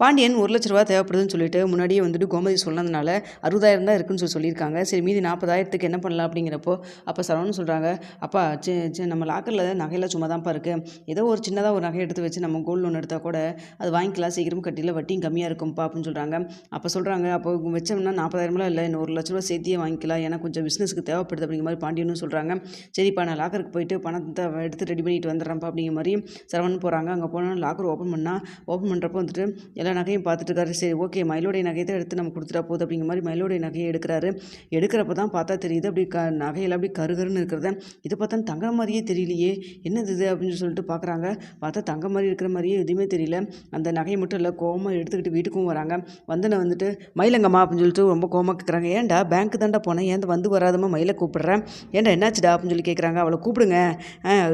பாண்டியன் ஒரு லட்ச ரூபா தேவைப்படுதுன்னு சொல்லிட்டு முன்னாடியே வந்துட்டு கோமதி சொன்னதுனால அறுபதாயிரம் தான் இருக்குன்னு சொல்லி சொல்லியிருக்காங்க. சரி மீதி நாற்பதாயிரத்துக்கு என்ன பண்ணலாம் அப்படிங்கிறப்போ அப்போ சரவணன் சொல்கிறாங்க அப்பா சி சி நம்ம லாக்கரில் நகையெல்லாம் சும்மா தான்ப்பா இருக்குது ஏதோ ஒரு சின்னதாக ஒரு நகை எடுத்து வச்சு நம்ம கோல்டு லோன் எடுத்தால் கூட அது வாங்கிக்கலாம். சீக்கிரம் கட்டியில் வட்டியும் கம்மியாக இருக்கும்ப்பா அப்படின்னு சொல்கிறாங்க அப்போ சொல்கிறாங்க அப்போ வச்சோம்னா நாற்பதாயிரம்லாம் இல்லை இன்னும் ஒரு லட்ச ரூபா சேர்த்தியே வாங்கிக்கலாம். ஏன்னா கொஞ்சம் பிஸ்னஸுக்கு தேவைப்படுது அப்படிங்கிற மாதிரி பாண்டியனும் சொல்கிறாங்க சரிப்பா நான் லாக்கருக்கு போயிட்டு பணத்தை எடுத்து ரெடி பண்ணிட்டு வந்துடுறேன்ப்பா அப்படிங்கிற மாதிரி சரவணன் போகிறாங்க அங்கே போனால் லாக்கர் ஓப்பன் பண்ணால் ஓப்பன் பண்ணுறப்போ வந்துட்டு எல்லா நகையும் பார்த்துட்டு இருக்காரு சரி ஓகே மயிலோடைய நகையை தான் எடுத்து நம்ம கொடுத்துட்டா போகுது அப்படிங்கிற மாதிரி மயிலோடைய நகையை எடுக்கிறாரு. எடுக்கிறப்ப தான் பார்த்தா தெரியுது அப்படி க நகையெல்லாம் அப்படி கருகருன்னு இருக்கிறத. இதை பார்த்தா தங்க மாதிரியே தெரியலையே. என்னது இது அப்படின்னு சொல்லிட்டு பார்க்குறாங்க. பார்த்தா தங்க மாதிரி இருக்கிற மாதிரியே எதுவுமே தெரியல. அந்த நகையை மட்டும் இல்லை கோவமாக எடுத்துக்கிட்டு வீட்டுக்கும் வராங்க. வந்தனை வந்துட்டு மயிலங்கம்மா அப்படின்னு சொல்லிட்டு ரொம்ப கோவமாக கேட்குறாங்க ஏன்டா பேங்க்கு தாண்டா போனேன். ஏன் வந்து வராதம்மா மயிலை கூப்பிட்றேன். ஏன்டா என்னாச்சுடா? அப்படின்னு சொல்லி கேட்குறாங்க அவளை கூப்பிடுங்க.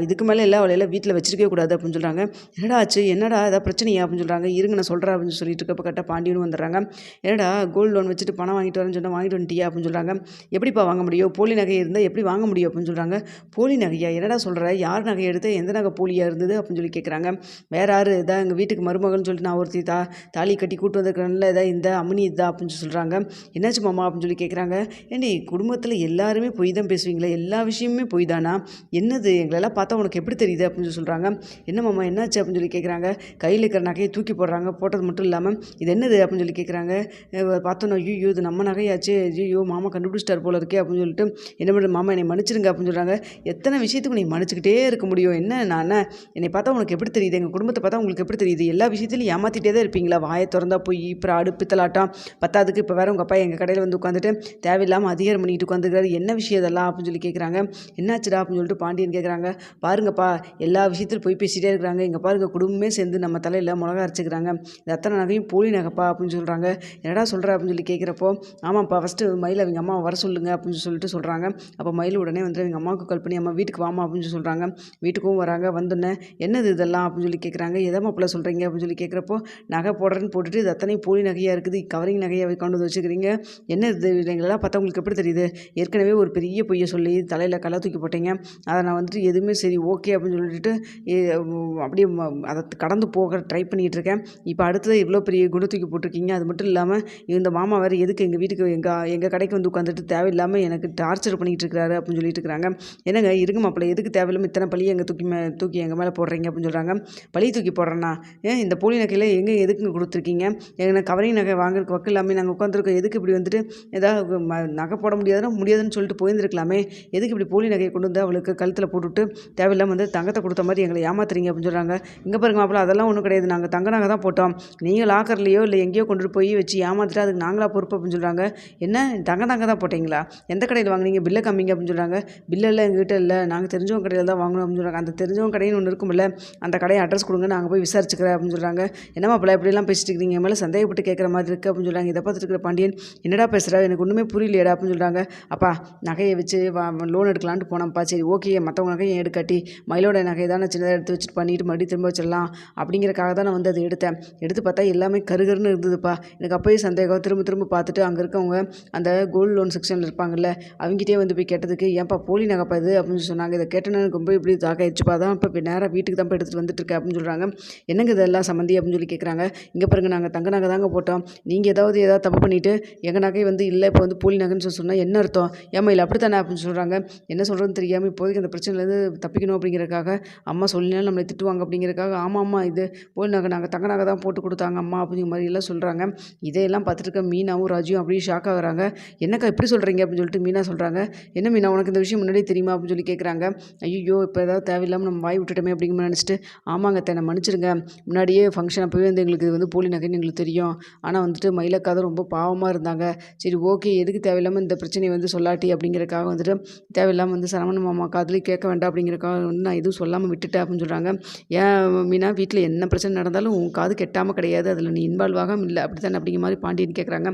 இதுக்கு மேலே இல்லை அவளை எல்லாம் வீட்டில் வச்சிருக்கவே கூடாது அப்படின்னு சொல்கிறாங்க என்னடா ஆச்சு? என்னடா? ஏதாவது பிரச்சனையா? அப்படின்னு சொல்கிறாங்க இருங்க நான் சொல்கிறேன் அப்படின்னு சொல்லிட்டு இருக்கப்ப கரெக்டாக பாண்டியனும் வந்துடுறாங்க. என்னடா கோல்டு லோன் வச்சுட்டு பணம் வாங்கிட்டு வரேன்னு சொன்னால் வாங்கிட்டு வந்துட்டியா அப்படின்னு சொல்கிறாங்க எப்படிப்பா வாங்க முடியும்? போலி நகை இருந்தால் எப்படி வாங்க முடியும் அப்படின்னு சொல்கிறாங்க போலி நகையா? என்னடா சொல்கிற யார் நகை எடுத்து எந்த நகை போலியாக இருந்தது அப்படின்னு சொல்லி கேட்குறாங்க வேற யார்? இதான் எங்கள் வீட்டுக்கு மருமகள்னு சொல்லிட்டு நான் ஒருத்தி தா தாலி கட்டி கூட்டு வந்திருக்கிறேன்ல இதான் இந்த அம்மனி இதா அப்படின்னு சொல்கிறாங்க என்னாச்சு மாமா அப்படின்னு சொல்லி கேட்குறாங்க ஏண்டி குடும்பத்தில் எல்லாருமே பொய் தான் பேசுவீங்களா? எல்லா விஷயமுமே பொய் தானா? என்னது? எங்களெல்லாம் பார்த்தா உனக்கு எப்படி தெரியுது அப்படின்னு சொல்லி சொல்கிறாங்க என்ன மாமா என்னாச்சு அப்படின்னு சொல்லி கேட்குறாங்க கையில் இருக்கிற நகையை தூக்கி போடுறாங்க. போட்டது மட்டும் இல்லாமல் இது என்னது அப்படின்னு சொல்லி கேட்குறாங்க பார்த்தோன்னா ஐயோ இது நம்ம நகையாச்சு. ஐயோ மாமா கண்டுபிடிச்சிட்டார் போல இருக்கே அப்படின்னு சொல்லிட்டு என்ன பண்ணுறது மாமா என்னை மன்னிச்சிருங்க அப்படின்னு சொல்கிறாங்க எத்தனை விஷயத்துக்கு நீ மன்னிச்சுக்கிட்டே இருக்க முடியும். என்ன நான்? என்னை பார்த்தா உனக்கு எப்படி தெரியுது? எங்கள் குடும்பத்தை பார்த்தா உங்களுக்கு எப்படி தெரியுது? எல்லா விஷயத்துலையும் ஏமாற்றிட்டே தான் இருப்பீங்களா? வாயை திறந்தா போய் இப்போ அடுப்பித்தலாட்டம் பத்தாதுக்கு இப்போ வேற உங்கள் அப்பா எங்கள் கடையில் வந்து உட்காந்துட்டு தேவையில்லாமல் அதிகாரம் பண்ணிட்டு உட்காந்துக்கிறாரு என்ன விஷயம் இதெல்லாம் அப்படின்னு சொல்லி கேட்குறாங்க என்னாச்சுடா அப்படின்னு சொல்லிட்டு பாண்டியன் கேட்குறாங்க பாருங்கப்பா எல்லா விஷயத்திலும் போய் பேசிகிட்டே இருக்கிறாங்க. இங்கே பாருங்க குடும்பமே சேர்ந்து நம்ம தலையில் மிளகா அரைச்சிக்கிறாங்க. அத்தனை நகையும் போலி நகைப்பா அப்படின்னு சொல்கிறாங்க என்னடா சொல்கிற அப்படின்னு சொல்லி கேட்குறப்போ ஆமாப்பா ஃபஸ்ட்டு மயில் அவங்க அம்மா வர சொல்லுங்க அப்படின்னு சொல்லிட்டு சொல்கிறாங்க அப்போ மயில் உடனே வந்து அவங்க அம்மாவுக்கு கால் பண்ணி அம்மா வீட்டுக்கு வாமா அப்படின்னு சொல்லி சொல்கிறாங்க வீட்டுக்கும் வராங்க. வந்தோடனே என்னது இதெல்லாம்? அப்படின்னு சொல்லி கேட்குறாங்க எதை மாப்பிள்ள சொல்கிறீங்க அப்படின்னு சொல்லி கேட்குறப்போ நகை போடுறேன்னு போட்டுட்டு இது அத்தனையும் போலி நகையாக இருக்குது. கவரிங் நகையாக கொண்டு வந்து வச்சுக்கிறீங்க. என்ன இது? எங்களெல்லாம் பார்த்தா உங்களுக்கு எப்படி தெரியுது? ஏற்கனவே ஒரு பெரிய பொய்யை சொல்லி தலையில் களை தூக்கி போட்டீங்க. அதை நான் வந்துட்டு எதுவுமே சரி ஓகே அப்படின்னு சொல்லிட்டு அப்படியே அதை கடந்து போக ட்ரை பண்ணிகிட்டு இருக்கேன். இப்போ அடுத்தது இவ்வளோ பெரிய குணத்துக்கு தூக்கி போட்டிருக்கீங்க. அது மட்டும் இல்லாமல் இந்த மாமா வேறு எதுக்கு எங்கள் வீட்டுக்கு எங்கள் எங்கள் கடைக்கு வந்து உட்காந்துட்டு தேவையில்லாமல் எனக்கு டார்ச்சர் பண்ணிகிட்டு இருக்கிறாரு அப்படின்னு சொல்லிட்டு இருக்கிறாங்க என்னங்க இருங்க மாப்பிள்ளை எதுக்கு தேவையில்லாமல் இத்தனை பழியை எங்கள் தூக்கி மே தூக்கி எங்கள் மேலே போடுறீங்க அப்படின்னு சொல்கிறாங்க பழி தூக்கி போடுறேன்னா? ஏன் இந்த போலி நகையில் எங்கே எதுக்குங்க கொடுத்துருக்கீங்க? எங்கள் கவரிங் நகை வாங்குறதுக்கு வக்கு இல்லாமல் நாங்கள் உட்காந்துருக்கோம் எதுக்கு இப்படி வந்துட்டு ஏதாவது நகை போட முடியாதுன்னா முடியாதுன்னு சொல்லிட்டு போயிருந்துருக்கலாமே. எதுக்கு இப்படி போலி நகையை கொண்டு வந்து அவளுக்கு கழுத்தில் போட்டுவிட்டு தேவையில்லாமல் வந்து தங்கத்தை கொடுத்த மாதிரி எங்களை ஏமாத்துறீங்க அப்படின்னு சொல்கிறாங்க இங்கே பாருங்க மாப்பிள்ள அதெல்லாம் ஒன்றும் கிடையாது. நாங்கள் தங்க நகை தான் போட்டோம். நீங்கள் லாக்கர்லையோ இல்லை எங்கேயோ கொண்டுட்டு போய் வச்சு ஏமாத்திட்டு அதுக்கு நாங்களாக பொறுப்பு அப்படின்னு சொல்கிறாங்க என்ன? தங்க தங்க தான் போட்டிங்களா? எந்த கடையில் வாங்குனீங்க? பில்லை கம்மிங்க அப்படின்னு சொல்கிறாங்க பில்லெல்லாம் எங்ககிட்ட இல்லை. நாங்கள் தெரிஞ்சவங்க கடையில் தான் வாங்கணும் அப்படின்னு சொல்கிறாங்க அந்த தெரிஞ்சவங்க கடைன்னு ஒன்று இருக்கும்ல அந்த கடையை அட்ரஸ் கொடுங்க நாங்கள் போய் விசாரிச்சுக்கிறேன் அப்படின்னு சொல்கிறாங்க என்னம்மா பிள்ளை இப்படிலாம் பேசிட்டு இருக்கீங்க? என் மேலே சந்தேகப்பட்டு கேட்குற மாதிரி இருக்குது அப்படின்னு சொல்கிறாங்க இதை பார்த்துட்டு இருக்கிற பாண்டியன் என்னடா பேசுகிறா எனக்கு ஒன்றுமே புரியலையடா அப்படின்னு சொல்கிறாங்க அப்பா நகையை வச்சு லோன் எடுக்கலான்ட்டு போனப்பா சரி ஓகே. மற்றவங்க நகையை எடுக்காட்டி? மயிலோட நகை தான் நான் சின்னதாக எடுத்து வச்சுட்டு பண்ணிட்டு மறுபடியும் திரும்ப வச்சிடலாம். அப்படிங்கிறக்காக தான் நான் வந்து அதை எடுத்தேன். எடுத்து பார்த்தா எல்லாமே கருகருன்னு இருந்ததுப்பா. எனக்கு அப்போயே சந்தேகம். திரும்ப திரும்ப பார்த்துட்டு அங்கே இருக்கவங்க அந்த கோல்டு லோன் செக்ஷனில் இருப்பாங்கல்ல அவங்ககிட்டயே வந்து போய் கேட்டதுக்கு ஏன்ப்பா போலி நகைப்பா இது? அப்படின்னு சொன்னாங்க. இதை கேட்டேன்னு எனக்கு ரொம்ப இப்படி தாக்காயிடுச்சுப்பா தான் இப்போ நேராக வீட்டுக்கு தான் போய் எடுத்துகிட்டு வந்துட்டு இருக்கேன் அப்படின்னு சொல்கிறாங்க என்னங்க இதெல்லாம் சம்மந்தி? அப்படின்னு சொல்லி கேட்குறாங்க இங்கே பாருங்க நாங்கள் தங்க நகை தாங்க போட்டோம். நீங்கள் ஏதாவது ஏதாவது தப்பு பண்ணிவிட்டு எங்கள் நகை வந்து இல்லை இப்போ வந்து போலி நகைன்னு சொல்லி சொன்னால் என்ன அர்த்தம்? ஏமா இல்லை அப்படி தானே அப்படின்னு சொல்கிறாங்க என்ன சொல்கிறதுன்னு தெரியாமல் இப்போதைக்கு அந்த பிரச்சனையிலேருந்து தப்பிக்கணும் அப்படிங்கிறக்காக அம்மா சொல்லினாலும் நம்மளை திட்டுவாங்க அப்படிங்கிறக்காக ஆமாம் அம்மா இது போலி நகை நாங்கள் தங்க நகை தான் போட்டு கொடுத்தாங்க அம்மா அப்படிங்கிற மாதிரி எல்லாம் சொல்கிறாங்க இதையெல்லாம் பார்த்துருக்க மீனாவும் ராஜுவும் அப்படியே ஷாக் ஆகுறாங்க என்னக்கா எப்படி சொல்கிறீங்க அப்படின்னு சொல்லிட்டு மீனா சொல்கிறாங்க என்ன மீனா உனக்கு இந்த விஷயம் முன்னாடியே தெரியுமா? அப்படின்னு சொல்லி கேட்குறாங்க ஐயோ இப்போ ஏதாவது தேவையில்லாமல் நம்ம வாய் விட்டுட்டோமே அப்படிங்கிற மாதிரி நினச்சிட்டு ஆமாங்க தன்னை மன்னிச்சிருங்க முன்னாடியே ஃபங்க்ஷன் அப்போவே வந்து எங்களுக்கு இது வந்து போலி நகைன்னு எங்களுக்கு தெரியும். ஆனால் வந்துட்டு மயிலக்கா தான் ரொம்ப பாவமாக இருந்தாங்க. சரி ஓகே எதுக்கு தேவையில்லாமல் இந்த பிரச்சனையை வந்து சொல்லாட்டி? அப்படிங்கிறக்காக வந்துட்டு தேவையில்லாமல் வந்து சரவண மாமா காதுலேயும் கேட்க வேண்டாம் அப்படிங்கிறக்காக வந்து நான் எதுவும் சொல்லாமல் விட்டுட்டேன் அப்படின்னு சொல்கிறாங்க ஏன் மீனா வீட்டில் என்ன பிரச்சனை நடந்தாலும் உன் காது கெட்டாமல் கிடையாது. அதில் நீ இன்வால்வ் ஆகாமல் இல்லை. அப்படி தானே அப்படிங்கிற மாதிரி பாண்டியன் கேட்குறாங்க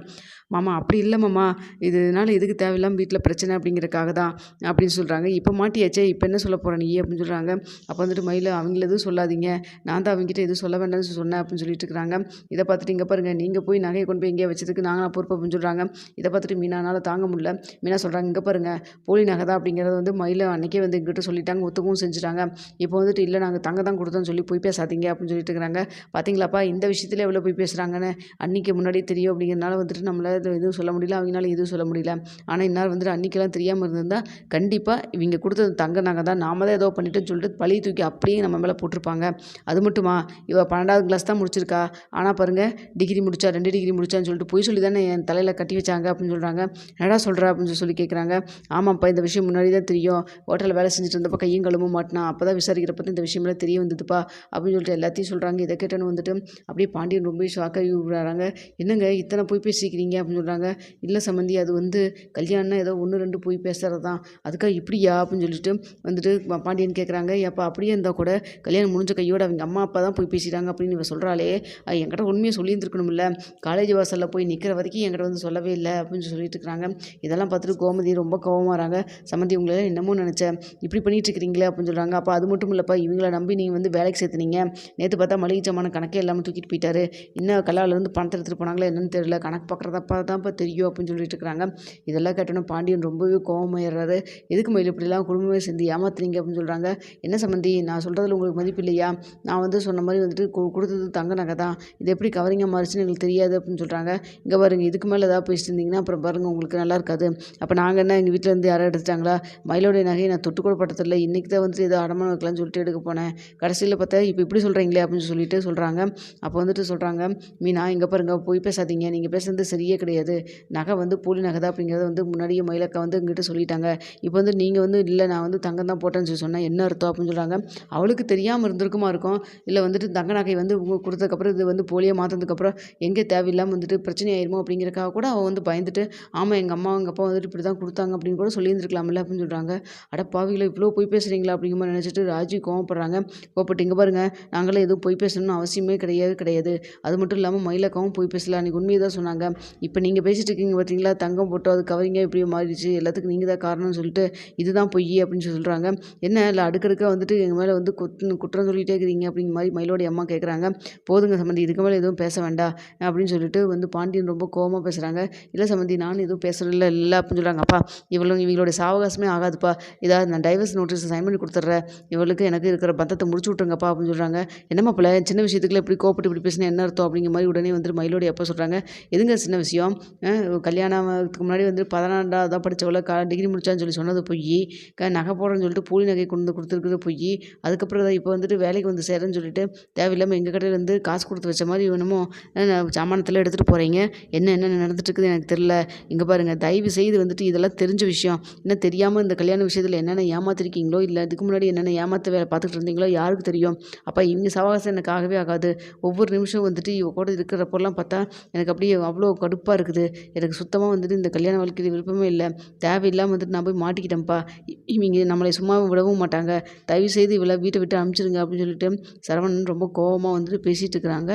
மாமா அப்படி இல்லை மாமா. இதனால் எதுக்கு தேவையில்லாமல் வீட்டில் பிரச்சனை அப்படிங்கிறக்காக தான் அப்படின்னு சொல்கிறாங்க இப்போ மாட்டியாச்சே? இப்போ என்ன சொல்ல போகிற நீ? அப்படின்னு சொல்கிறாங்க அப்போ வந்துட்டு மயில் அவங்கள எதுவும் சொல்லாதீங்க. நான் தான் அவங்ககிட்ட எதுவும் சொல்ல வேண்டாம்னு சொன்னேன் அப்படின்னு சொல்லிட்டு இருக்கிறாங்க. இதை பார்த்துட்டு இங்கே பாருங்கள் நீங்கள் போய் நகையை கொண்டு போய் இங்கே வச்சதுக்கு நாங்கள் பொறுப்பு அப்படின்னு சொல்கிறாங்க இதை பார்த்துட்டு மீனானால தாங்க முடியல. மீனா சொல்கிறாங்க இங்கே பாருங்க. போலி நகை தான் அப்படிங்கிறது வந்து மயில் அன்னைக்கே வந்து எங்கிட்ட சொல்லிட்டாங்க. ஒத்துக்கவும் செஞ்சுட்டாங்க. இப்போ வந்துட்டு இல்லை நாங்கள் தங்க தான் கொடுத்தோம்னு சொல்லி போய் பேசாதீங்க அப்படின்னு சொல்லிட்டு இருக்கிறாங்க. பார்த்தீங்களாப்பா இந்த விஷயத்துல எவ்வளோ போய் பேசுகிறாங்கன்னு அன்றைக்கி முன்னாடியே தெரியும் அப்படிங்கிறனால வந்துட்டு நம்மளால் எதுவும் சொல்ல முடியல. அவங்களால எதுவும் சொல்ல முடியல. ஆனால் இன்னார் வந்துட்டு அன்றைக்கெல்லாம் தெரியாமல் இருந்திருந்தால் கண்டிப்பாக இவங்க கொடுத்தது தங்க நாங்கள் தான். நாம தான் ஏதோ பண்ணிட்டேன்னு சொல்லிட்டு பழி தூக்கி அப்படியே நம்ம மேலே போட்டிருப்பாங்க. அது மட்டுமா? இவள் பன்னெண்டாவது கிளாஸ் தான் முடிச்சிருக்கா. ஆனால் பாருங்கள் டிகிரி முடிச்சா ரெண்டு டிகிரி முடிச்சான்னு சொல்லிட்டு பொய் சொல்லி தானே என் தலையில் கட்டி வச்சாங்க அப்படின்னு சொல்கிறாங்க என்னடா சொல்கிறா அப்படின்னு சொல்லி கேட்குறாங்க ஆமாப்பா இந்த விஷயம் முன்னாடி தான் தெரியும். ஹோட்டலில் வேலை செஞ்சுட்டு இருந்தப்போ கையும் கழுவும் மாட்டினா அப்போ தான் விசாரிக்கிறப்ப இந்த விஷயமெல்லாம் தெரிய வந்ததுப்பா அப்படின்னு சொல்லிட்டு எல்லாத்தையும் சொல்கிறாங்க இதை கேட்டேன்னு வந்துட்டு அப்படியே பாண்டியன் ரொம்ப ஷாக்காகி விடுறாங்க. என்னங்க இத்தனை போய் பேசிக்கிறீங்க அப்படின்னு சொல்கிறாங்க இல்லை சம்மந்தி அது வந்து கல்யாணம் ஏதோ ஒன்று ரெண்டு போய் பேசுகிறது தான் அதுக்காக இப்படியா அப்படின்னு சொல்லிட்டு வந்துட்டு பாண்டியன் கேட்குறாங்க ஏப்பா அப்படியே இருந்தால் கூட கல்யாணம் முடிஞ்ச கையோட அவங்க அம்மா அப்பா தான் போய் பேசிட்டாங்க அப்படின்னு இவ சொல்கிறாளே அது என்கிட்ட உண்மையை சொல்லியிருந்துருக்கணும்ல. காலேஜ் வாசலில் போய் நிற்கிற வரைக்கும் என்கிட்ட வந்து சொல்லவே இல்லை அப்படின்னு சொல்லிட்டு இருக்கிறாங்க இதெல்லாம் பார்த்துட்டு கோமதி ரொம்ப கோபமாகறாங்க சம்மந்தி உங்களை என்னமோ நினச்சேன் இப்படி பண்ணிட்டு இருக்கிறீங்களே அப்படின்னு சொல்கிறாங்க அப்போ அது மட்டும் இல்லைப்பா இவங்கள நம்பி நீங்கள் வந்து வேலைக்கு சேர்த்துனீங்க. நேற்று பார்த்தா மளிகை சாமான கணக்கே இல்லாமல் தூக்கிட்டு போயிட்டாரு. இன்னும் கல்லாலேருந்து பணத்தை எடுத்துகிட்டு போனாங்களா என்னன்னு தெரியல. கணக்கு பார்க்குறதப்பா தான்ப்பா தெரியும் அப்படின்னு சொல்லிட்டு இருக்கிறாங்க. இதெல்லாம் கேட்டோன்னே பாண்டியன் ரொம்பவே கோபமாயிடுறாரு எதுக்கு மயில் இப்படிலாம் குடும்பமே சேர்ந்து ஏமாத்துறீங்க அப்படின்னு சொல்கிறாங்க என்ன சம்மந்தி நான் சொல்கிறதுல உங்களுக்கு மதிப்பு இல்லையா? நான் வந்து சொன்ன மாதிரி வந்துட்டு கொடுத்தது தங்க நகை தான். இது எப்படி கவரிங்க மாறிச்சுன்னு எங்களுக்கு தெரியாது அப்படின்னு சொல்கிறாங்க இங்கே பாருங்க இதுக்கு மேலே ஏதாவது பேசிட்டு இருந்தீங்கன்னா அப்புறம் பாருங்கள் உங்களுக்கு நல்லா இருக்காது. அப்போ நாங்கள் என்ன எங்கள் வீட்டில் இருந்து யாரும் எடுத்துட்டாங்களா? மயிலோடைய நகையை நான் தொட்டு கூட பட்டதில்லை. இன்றைக்கி தான் வந்துட்டு ஏதோ அடமானம் வைக்கலாம்னு சொல்லிட்டு எடுக்க போனேன். கடைசியில் பார்த்தா இப்போ இப்படி சொல்கிறீங்களே அப்படின்னு சொல்லிட்டு சொல்கிறாங்க அப்போ வந்துட்டு சொல்கிறாங்க மீனா இங்கே பாருங்க போய் பேசாதீங்க. நீங்கள் பேசுறது சரியே கிடையாது. நகை வந்து போலி நகை தான் அப்படிங்கிறத வந்து முன்னாடியே மயிலக்கா வந்து எங்கிட்ட சொல்லிட்டாங்க. இப்போ வந்து நீங்கள் வந்து இல்லை நான் வந்து தங்கம் தான் போட்டேன்னு சொல்லி சொன்னேன் என்ன அர்த்தம்? அப்படின்னு சொல்கிறாங்க அவளுக்கு தெரியாமல் இருந்திருக்குமா இருக்கும். இல்லை வந்துட்டு தங்க நகை வந்து கொடுத்ததுக்கப்புறம் இது வந்து போலியாக மாற்றினதுக்கப்புறம் எங்கே தேவையில்லாமல் வந்துட்டு பிரச்சனை ஆயிருமோ அப்படிங்கிறக்காக கூட அவள் வந்து பயந்துட்டு ஆமாம் எங்கள் அம்மா எங்கள் அப்பா வந்துட்டு இப்படி தான் கொடுத்தாங்க அப்படின்னு கூட சொல்லியிருந்துருக்கலாம்ல அப்படின்னு சொல்கிறாங்க அட பாவிகளை இவ்வளோ போய் பேசுகிறீங்களா அப்படிங்கிற மாதிரி நினச்சிட்டு ராஜி கோவப்படுறாங்க. கோவப்பட்டு இங்கே பாருங்கள் நாங்களே எதுவும் போய் பேசணும்னு அவசியமே கிடையாது கிடையாது. அது மட்டும் இல்லாமல் மயிலக்காவும் போய் பேசலாம் அன்றைக்கி உண்மையை தான் சொன்னாங்க. இப்போ நீங்கள் பேசிகிட்டு இருக்கீங்க பார்த்தீங்களா தங்கம் போட்டோ அது கவரிங்க இப்படி மாறிடுச்சு. எல்லாத்துக்கும் நீங்கள் தான் காரணம்னு சொல்லிட்டு இதுதான் பொய் அப்படின்னு சொல்கிறாங்க என்ன? இல்லை அடுக்கடுக்காக வந்துட்டு எங்கள் மேலே வந்து குத்து குற்றம் சொல்லிட்டே இருக்கிறீங்க அப்படிங்கிற மாதிரி மயிலோடைய அம்மா கேட்குறாங்க போதுங்க சம்மந்தி இதுக்கு மேலே எதுவும் பேச வேண்டாம் அப்படின்னு சொல்லிட்டு வந்து பாண்டியன் ரொம்ப கோவமாக பேசுகிறாங்க இல்லை சம்மந்தி நானும் எதுவும் பேசுகிறதில்ல இல்லை அப்படின்னு சொல்கிறாங்க அப்பா இவளும் இவங்களுடைய சாவகாசமே ஆகாதுப்பா. இதாக நான் டைவர்ஸ் நோட்டீஸ் சைன் பண்ணி கொடுத்துட்றேன். இவளுக்கு எனக்கு இருக்கிற பந்தத்தை முடிச்சு விட்ருங்கப்பா அப்படின்னு சொல்கிறாங்க என்னம்மா பிள்ளை? சின்ன விஷயத்துக்குள்ள இப்படி கோப்பட்டு இப்படி பேசினா என்ன அர்த்தம் அப்படிங்கிற மாதிரி உடனே வந்துட்டு மயிலோடு எப்போ சொல்கிறாங்க எதுங்க சின்ன விஷயம்? கல்யாணத்துக்கு முன்னாடி வந்து பதினாறாவது தான் படித்தவள க டிகிரி முடிச்சான்னு சொல்லி சொன்னது பொய் க நகை போடுறேன்னு சொல்லிட்டு பூலி நகை கொண்டு வந்து கொடுத்துருக்குறது பொய் அதுக்கப்புறம் தான் இப்போ வந்துட்டு வேலைக்கு வந்து சேரேன்னு சொல்லிட்டு தேவையில்லாமல் எங்கள் கடையில் இருந்து காசு கொடுத்து வச்ச மாதிரி இவனமோ சாமானத்தில் எடுத்துகிட்டு போகிறீங்க என்ன என்ன நடந்துட்டுருக்குது எனக்கு தெரில இங்கே பாருங்கள் தயவு செய்து வந்துட்டு இதெல்லாம் தெரிஞ்ச விஷயம். இன்னும் தெரியாமல் இந்த கல்யாண விஷயத்தில் என்னென்ன ஏமாத்திருக்கீங்களோ இல்லை இதுக்கு முன்னாடி என்னென்ன ஏமாற்ற வேலை பார்த்துட்டு இருந்தீங்களோ யாருக்கு தெரியும்? அப்போ இவங்க சவகாசம் எனக்கு ஆகவே ஆகாது. ஒவ்வொரு நிமிஷம் வந்துட்டு இவ கூட இருக்கிறப்பெல்லாம் பார்த்தா எனக்கு அப்படியே அவ்வளோ கடுப்பாக இருக்குது. எனக்கு சுத்தமாக வந்துட்டு இந்த கல்யாண வாழ்க்கையில் விருப்பமே இல்லை. தேவையில்லாமல் வந்துட்டு நான் போய் மாட்டிக்கிட்டேன்ப்பா. இவங்க நம்மளை சும்மா விடவும் மாட்டாங்க. தயவு செய்து இவளை வீட்டை விட்டு அனுப்பிச்சிருங்க அப்படின்னு சொல்லிட்டு சரவணன் ரொம்ப கோவமாக வந்துட்டு பேசிகிட்டு இருக்கிறாங்க.